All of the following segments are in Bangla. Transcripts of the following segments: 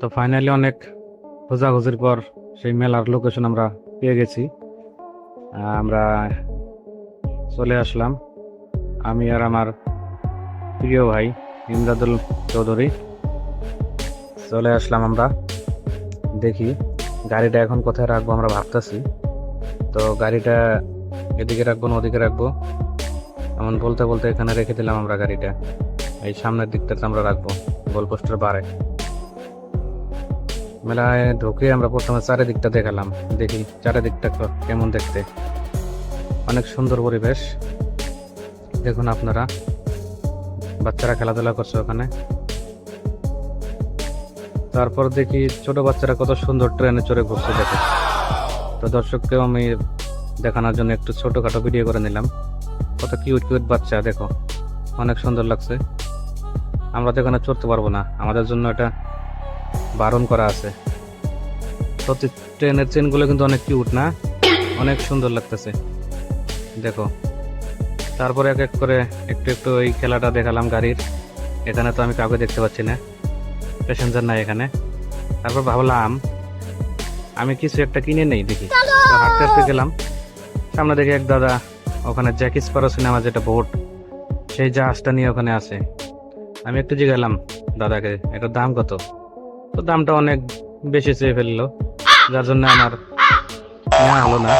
তো ফাইনালি অনেক খোঁজাখুঁজির পর সেই মেলার লোকেশন আমরা পেয়ে গেছি। আমরা চলে আসলাম। আমি আর আমার প্রিয় ভাই ইমদাদুল চৌধুরী। চলে আসলাম আমরা। দেখি, গাড়িটা এখন কোথায় রাখব আমরা ভাবতেছি। তো গাড়িটা এদিকে রাখব না ওদিকে রাখব? এমন বলতে বলতে এখানে রেখে দিলাম আমরা গাড়িটা। এই সামনের দিকটাতে আমরা রাখব। গোলপোস্টের বারে। মেলায় ঢুকে আমরা প্রথমে চারিদিকটা দেখালাম। দেখি চারিদিকটা কেমন দেখতে। অনেক সুন্দর পরিবেশ। দেখুন আপনারা। বাচ্চারা খেলাধুলা করছে ওখানে। তারপর দেখি ছোট বাচ্চারা কত সুন্দর ট্রেনে চড়ে ঘুরছে দেখো। তো দর্শককেও আমি দেখানোর জন্য একটু ছোটখাটো ভিডিও করে নিলাম। কত কিউট কিউট বাচ্চা, দেখো। অনেক সুন্দর লাগছে। আমরা তো এখানে চড়তে পারব না। আমাদের জন্য এটা বারণ করা আছে। প্রতি ট্রেনের চেনগুলো কিন্তু অনেক কিউট না? অনেক সুন্দর লাগতেছে। দেখো, তারপরে এক এক করে একটু একটু ওই খেলাটা দেখালাম গাড়ির। এখানে তো আমি কাউকে দেখতে পাচ্ছি না। প্যাসেঞ্জার নাই এখানে। তারপর ভাবলাম, আমি কিছু একটা কিনে নেই দেখি। হাঁটতে হাঁটতে গেলাম। সামনে দেখে এক দাদা, ওখানে জ্যাকিস পারো সিনেমা যেটা বোট সেই জাহাজটা নিয়ে ওখানে আছে। আমি একটু জিজ্ঞালাম দাদাকে, এটার দাম কত? তো দামটা অনেক বেশি চেয়ে ফেলল, যার জন্য আমার হলো না,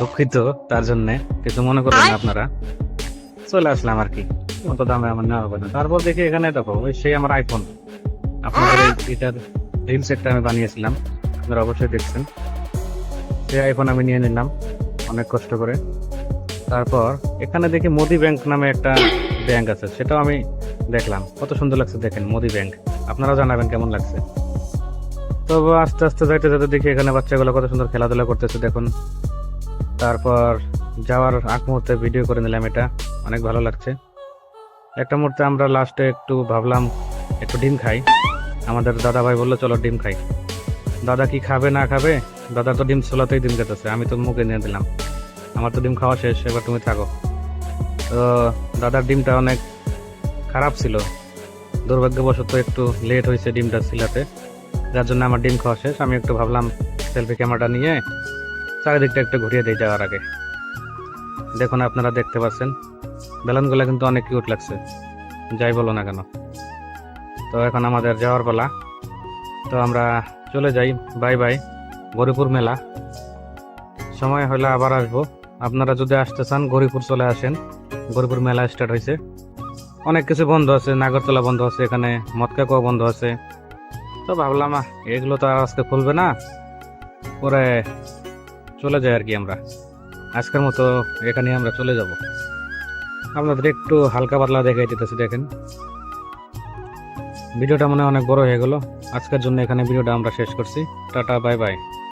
দুঃখিত তার জন্য কিছু মনে করবেন না আপনারা। চলে আসলাম আর কি, অত দামে আমার নেওয়া হবে না। তারপর দেখি এখানে দেখো, ওই সেই আমার আইফোন আপনাদের এটার রিল সেটটা আমি বানিয়েছিলাম, আপনারা অবশ্যই দেখছেন। সেই আইফোন আমি নিয়ে নিলাম, অনেক কষ্ট করে। তারপর এখানে দেখি মোদি ব্যাংক নামে একটা ব্যাংক আছে, সেটাও আমি দেখলাম। কত সুন্দর লাগছে দেখেন, মোদি ব্যাংক। আপনারাও জানাবেন কেমন লাগছে। তো আস্তে আস্তে যাইতে যাইতে দেখি এখানে বাচ্চাগুলো কত সুন্দর খেলাধুলা করতেছে, দেখুন। তারপর যাওয়ার আগ মুহূর্তে ভিডিও করে নিলাম এটা, অনেক ভালো লাগছে। একটা মুহূর্তে আমরা লাস্টে একটু ভাবলাম, একটু ডিম খাই। আমাদের দাদা ভাই বলল, চলো ডিম খাই। দাদা কি খাবে না খাবে? দাদা তো ডিম ছোলাতেই ডিম খেতেছে, আমি তো মুখে নিয়ে দিলাম। আমার তো ডিম খাওয়া শেষ, এবার তুমি থাকো। তো দাদার ডিমটা অনেক খারাপ ছিল। দুর্ভাগ্যবশত একটু লেট হয়েছে ডিমটা ছিলাতে। যার জন্য আমার ডিম খাওয়া শেষ। আমি একটু ভাবলাম সেলফি ক্যামেরাটা নিয়ে চারিদিকটা একটু ঘুরিয়ে দিই যাওয়ার আগে। দেখুন, আপনারা দেখতে পাচ্ছেন, বেলুনগুলো কিন্তু অনেক কিউট লাগছে। যাই বলো না কেন। তো এখন আমাদের যাওয়ার পালা। তো আমরা চলে যাই। Bye bye. গরিপুর মেলা। সময় হলে আবার আসব। আপনারা যদি আসতে চান, গরিপুর চলে আসেন। গরিপুর মেলা স্টার্ট হয়েছে অনেক কিছু বন্ধ আছে। নাগরতলা বন্ধ আছে, এখানে মদকাকুয়া বন্ধ আছে। তো ভাবলাম এগুলো তো আর আজকে খুলবে না। পরে চলে যাই আর কি আমরা। আজকের মতো এখানে আমরা চলে যাব। আপনাদের একটু হালকা পাতলা দেখাই দিতেছি, দেখেন। ভিডিওটা মনে অনেক বড় হয়ে গেল। আজকের জন্য এখানে ভিডিওটা আমরা শেষ করছি। Tata, bye bye.